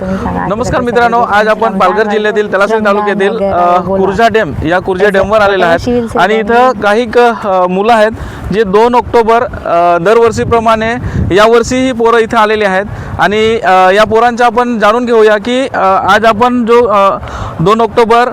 नमस्कार मित्रांनो आज आपण पालघर जिल्ह्यातील तलासरी तालुक्यातील. कुर्जा डॅम या कुर्जा डॅमवर आलेला आहेत. शिवसेना आणि इथं काही मुलं आहेत जे दोन ऑक्टोबर दरवर्षीप्रमाणे यावर्षीही पोरं इथं आलेली आहेत. आणि या पोरांचं आपण जाणून घेऊया की आज आपण जो दोन ऑक्टोबर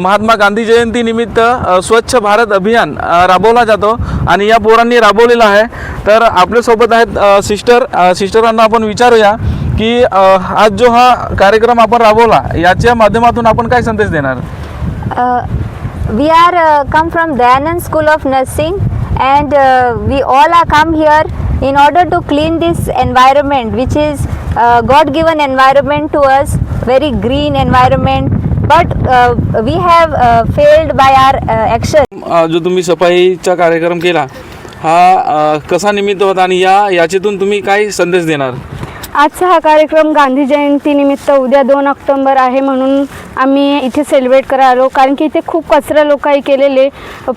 महात्मा गांधी जयंती निमित्त अ, स्वच्छ भारत अभियान राबवला जातो. आणि या पोरांनी राबवलेला आहे. तर आपल्यासोबत आहेत सिस्टर सिस्टरांना आपण विचारूया. की आज जो हा कार्यक्रम आपण राबवला याच्या माध्यमातून आपण काय संदेश देणार? We are come from Dayanand school of nursing and we all are come here in order to clean this environment which is God given environment to us very green environment but we have failed by our action जो तुम्ही सफाईचा कार्यक्रम केला हा कसा निमित्त होता आणि या याच्यातून तुम्ही काय संदेश देणार? आजचा हा कार्यक्रम गांधी जयंतीनिमित्त उद्या दोन ऑक्टोंबर आहे म्हणून आम्ही इथे सेलिब्रेट करायला आलो. कारण की इथे खूप कचरा लोकांनी केलेले.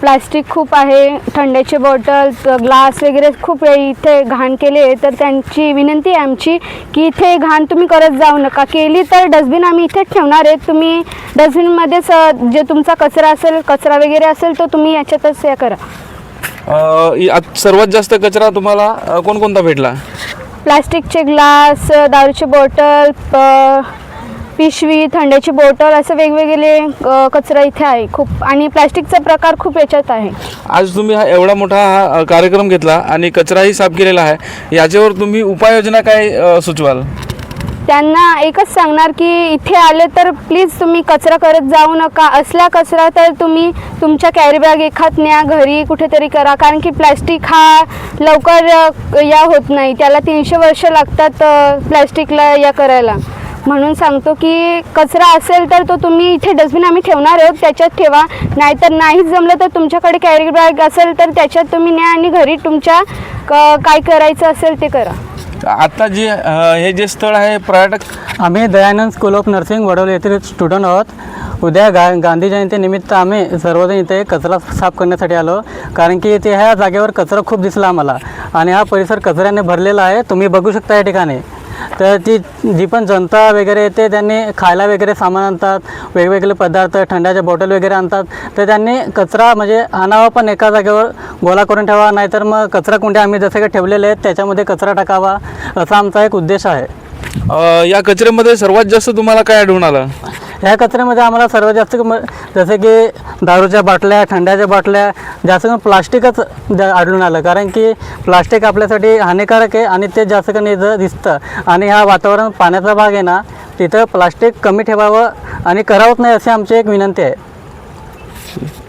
प्लास्टिक खूप आहे थंड्याचे बॉटल ग्लास वगैरे खूप इथे घाण केले तर त्यांची विनंती आहे आमची की इथे घाण तुम्ही करत जाऊ नका. केली तर डस्टबिन आम्ही इथेच ठेवणार आहे. तुम्ही डस्टबिनमध्येच जे तुमचा कचरा असेल कचरा वगैरे असेल तो तुम्ही याच्यातच हे करा. सर्वात जास्त कचरा तुम्हाला कोणकोणता भेटला? प्लास्टिकचे ग्लास दारूची बॉटल प- पिशवी थंड्याची बॉटल असं वेगवेगळे कचरा इथे आहे. खूप आणि प्लास्टिकचा प्रकार खूप याच्यात आहे. आज तुम्ही हा एवढा मोठा हा कार्यक्रम घेतला आणि कचराही साफ केलेला आहे. याच्यावर तुम्ही उपाययोजना काय सुचवाल? त्यांना एकच सांगणार की इथे आले तर प्लीज तुम्ही कचरा करत जाऊ नका. असला कचरा तर तुम्ही तुमच्या कॅरीबॅग एखाद न्या घरी कुठेतरी करा. कारण की प्लॅस्टिक हा लवकर या होत नाही. त्याला तीनशे वर्ष लागतात प्लॅस्टिकला या करायला. म्हणून सांगतो की कचरा असेल तर तो तुम्ही इथे डस्टबिन आम्ही ठेवणार आहोत. त्याच्यात ठेवा. नाहीतर नाहीच जमलं तर तुमच्याकडे कॅरी बॅग असेल तर त्याच्यात तुम्ही न्या आणि घरी तुमच्या क- काय करायचं असेल ते करा. आता जे अ, हे जे स्थळ आहे पर्यटक आम्ही Dayanand school of nursing Vadoli येथील स्टुडंट आहोत. उद्या गा गांधी जयंतीनिमित्त आम्ही सर्वजण इथे कचरा साफ करण्यासाठी आलो. कारण की इथे ह्या जागेवर कचरा खूप दिसला आम्हाला. आणि हा परिसर कचऱ्याने भरलेला आहे. तुम्ही बघू शकता या ठिकाणी. तर ती जी पण जनता वगैरे येते त्यांनी खायला वगैरे सामान आणतात वेगवेगळे पदार्थ थंडाच्या बॉटल वगैरे आणतात तर त्यांनी कचरा म्हणजे आणावा पण एका जागेवर गोळा करून ठेवा नाहीतर मग कचरा कुंड्या आम्ही जसे काही ठेवलेले आहेत त्याच्यामध्ये कचरा टाकावा असा आमचा एक उद्देश आहे. अ, या कचऱ्यामध्ये सर्वात जास्त तुम्हाला काय आढळून आलं? ह्या कचऱ्यामध्ये आम्हाला सर्वात जास्त म- जसे की दारूच्या बाटल्या थंड्याच्या बाटल्या जास्त करून प्लास्टिकच जा- आढळून आलं. कारण की प्लास्टिक आपल्यासाठी हानिकारक आहे आणि ते जास्त करून इथं दिसतं. आणि हा वातावरण पाण्याचा भाग आहे ना तिथं प्लास्टिक कमी ठेवावं आणि करावंच नाही अशी आमची एक विनंती आहे.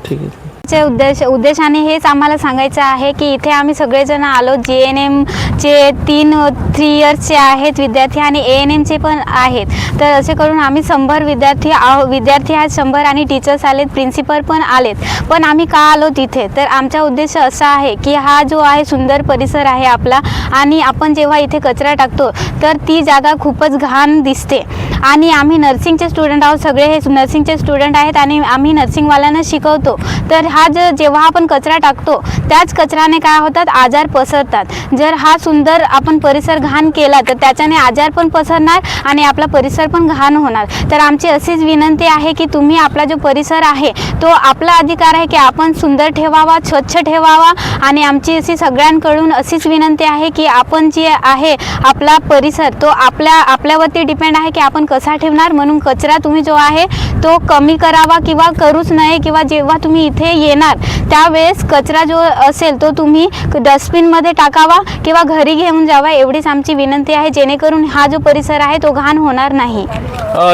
ठीक आहे. चे उद्देश उद्देशाने हेच आम्हाला सांगायचं आहे की इथे आम्ही सगळेजण आलो. जे एन एमचे तीन थ्री इयर्सचे आहेत विद्यार्थी आणि ए एन एमचे पण आहेत. तर असे करून आम्ही शंभर विद्यार्थी आहो विद्यार्थी आहेत शंभर आणि टीचर्स आलेत प्रिन्सिपल पण आलेत. पण आम्ही का आलो तिथे? तर आमचा उद्देश असा आहे की हा जो आहे सुंदर परिसर आहे आपला आणि आपण जेव्हा इथे कचरा टाकतो तर ती जागा खूपच घाण दिसते. आणि आम्ही नर्सिंगचे स्टुडंट आहोत सगळे हे नर्सिंगचे स्टुडंट आहेत आणि आम्ही नर्सिंगवाल्यांना शिकवतो. तर हा ज जेव्हा आपण कचरा टाकतो त्याच कचऱ्याने काय होतात? आजार पसरतात. जर हा सुंदर आपण परिसर घाण केला तर त्याच्याने आजार पण पसरणार आणि आपला परिसर पण घाण होणार. तर आमची अशीच विनंती आहे की तुम्ही आपला जो परिसर आहे तो आपला अधिकार आहे की आपण सुंदर ठेवावा स्वच्छ ठेवावा आणि आमची अशी सगळ्यांकडून अशीच विनंती आहे की आपण जे आहे आपला परिसर तो आपल्या आपल्यावरती डिपेंड आहे की आपण कसा ठेवणार. म्हणून कचरा तुम्ही जो आहे तो कमी करावा किंवा करूच नये किंवा जेव्हा तुम्ही इथे येणार त्यावेळेस कचरा जो असेल तो तुम्ही डस्टबिनमध्ये टाकावा किंवा घरी घेऊन जावा एवढीच आमची विनंती आहे. जेणेकरून हा जो परिसर आहे तो घाण होणार नाही.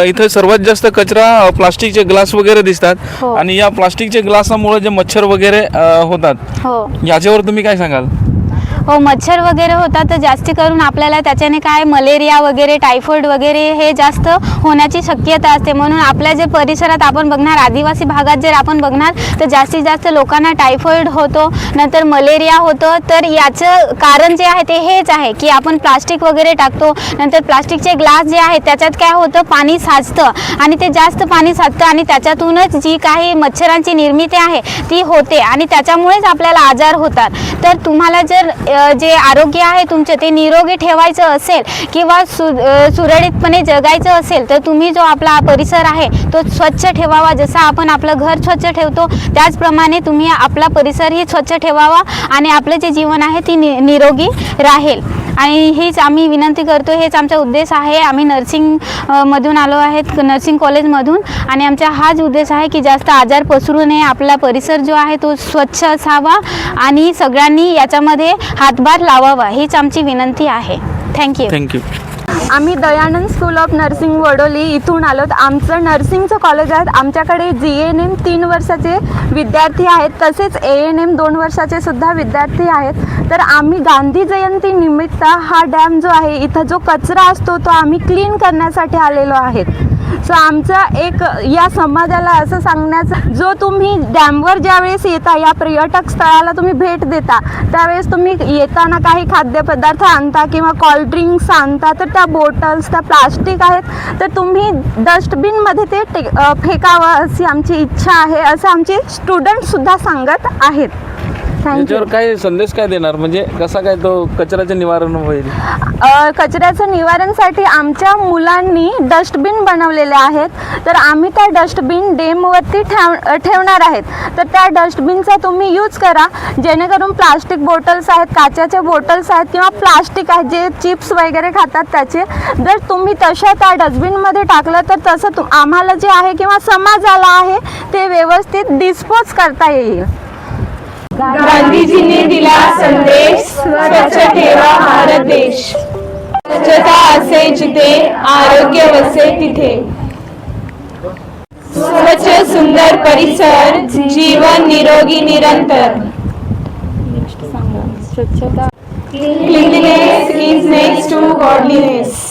इथं सर्वात जास्त कचरा प्लास्टिकचे ग्लास वगैरे दिसतात. हो. आणि या प्लास्टिकचे ग्लासामुळे जे मच्छर वगैरे होतात. हो. याच्यावर तुम्ही काय सांगाल? हो मच्छर वगैरे होतात तर जास्ती करून आपल्याला त्याच्याने काय मलेरिया वगैरे टायफॉइड वगैरे हे जास्त होण्याची शक्यता असते. म्हणून आपल्या जे परिसरात आपण बघणार आदिवासी भागात जर आपण बघणार तर जास्तीत जास्त लोकांना टायफॉइड होतो नंतर मलेरिया होतो. तर याचं कारण जे आहे ते हेच आहे की आपण प्लास्टिक वगैरे टाकतो नंतर प्लास्टिकचे ग्लास जे आहेत त्याच्यात काय होतं पाणी साचतं आणि ते जास्त पाणी साचतं आणि त्याच्यातूनच जी काही मच्छरांची निर्मिती आहे ती होते आणि त्याच्यामुळेच आपल्याला आजार होतात. तर तुम्हाला जर जे आरोग्य आहे तुमचं ते निरोगी ठेवायचं असेल किंवा सु सुरळीतपणे जगायचं असेल तर तुम्ही जो आपला परिसर आहे तो स्वच्छ ठेवावा. जसा आपण आपलं घर स्वच्छ ठेवतो त्याचप्रमाणे तुम्ही आपला परिसरही स्वच्छ ठेवावा आणि आपलं जे जीवन आहे ती नि निरोगी राहील. आणि हीच आम्ही विनंती करतो हेच आमचा उद्देश आहे. आम्ही नर्सिंग मधून आलो आहेत नर्सिंग कॉलेजमधून आणि आमचा हाच उद्देश आहे की जास्त आजार पसरू नये. आपला परिसर जो आहे तो स्वच्छ असावा आणि सगळ्यांनी याच्यामध्ये हातभार लावावा. हीच आमची विनंती आहे. थँक्यू थँक्यू आम्ही Dayanand school of nursing Vadoli इथून आलो आमचं नर्सिंगचं कॉलेज आहे. आमच्याकडे जी एन एम तीन वर्षाचे विद्यार्थी आहेत. तसेच ए एन एम दोन वर्षाचे सुद्धा विद्यार्थी आहेत. तर आम्ही गांधी जयंती निमित्त हा डॅम जो आहे इथं जो कचरा असतो तो आम्ही क्लीन करण्यासाठी आलेलो आहेत सो आमचा एक या समाजाला असं सांगण्याचं जो तुम्ही डॅमवर ज्यावेळेस येता या पर्यटक स्थळाला तुम्ही भेट देता त्यावेळेस तुम्ही येताना काही खाद्यपदार्थ आणता किंवा कोल्ड्रिंक्स आणता तर त्या बॉटल्स त्या प्लास्टिक आहेत तर तुम्ही डस्टबिनमध्ये ते टे फेकावं अशी आमची इच्छा आहे असं आमचे स्टुडंटसुद्धा सांगत आहेत. याच्यावर काय संदेश काय देणार? म्हणजे कसा काय तो कचऱ्याचे निवारण होईल? अ, कचऱ्याचं निवारणसाठी आमच्या मुलांनी डस्टबिन बनवलेले आहेत. तर आम्ही त्या डस्टबिन डेमवरती ठेव ठेवणार आहेत. तर त्या डस्टबिनचा तुम्ही यूज करा. जेणेकरून प्लास्टिक बॉटल्स आहेत काचेचे बॉटल्स आहेत किंवा प्लास्टिक आहेत जे चिप्स वगैरे खातात त्याचे. जर तुम्ही तशा त्या डस्टबिनमध्ये टाकलं तर तसं तु आम्हाला जे आहे किंवा समाजाला आहे ते व्यवस्थित डिस्पोज करता येईल. गांधीजींनी दिला संदेश स्वच्छ ठेवा भारत देश. स्वच्छता असे जिथे आरोग्य वसे तिथे. स्वच्छ सुंदर परिसर जीवन निरोगी निरंतर. स्वच्छता. Cleanliness is next to godliness